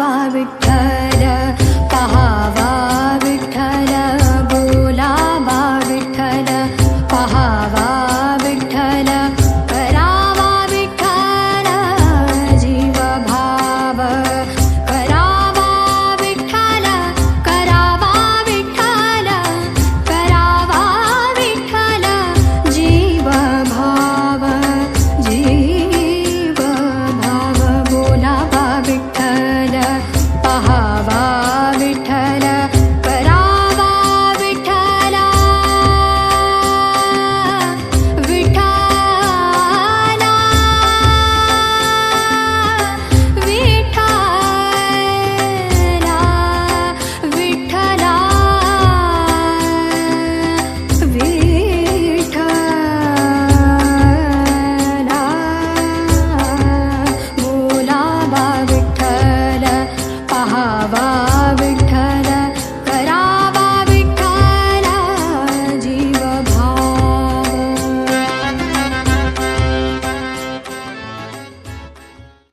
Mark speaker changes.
Speaker 1: i by return.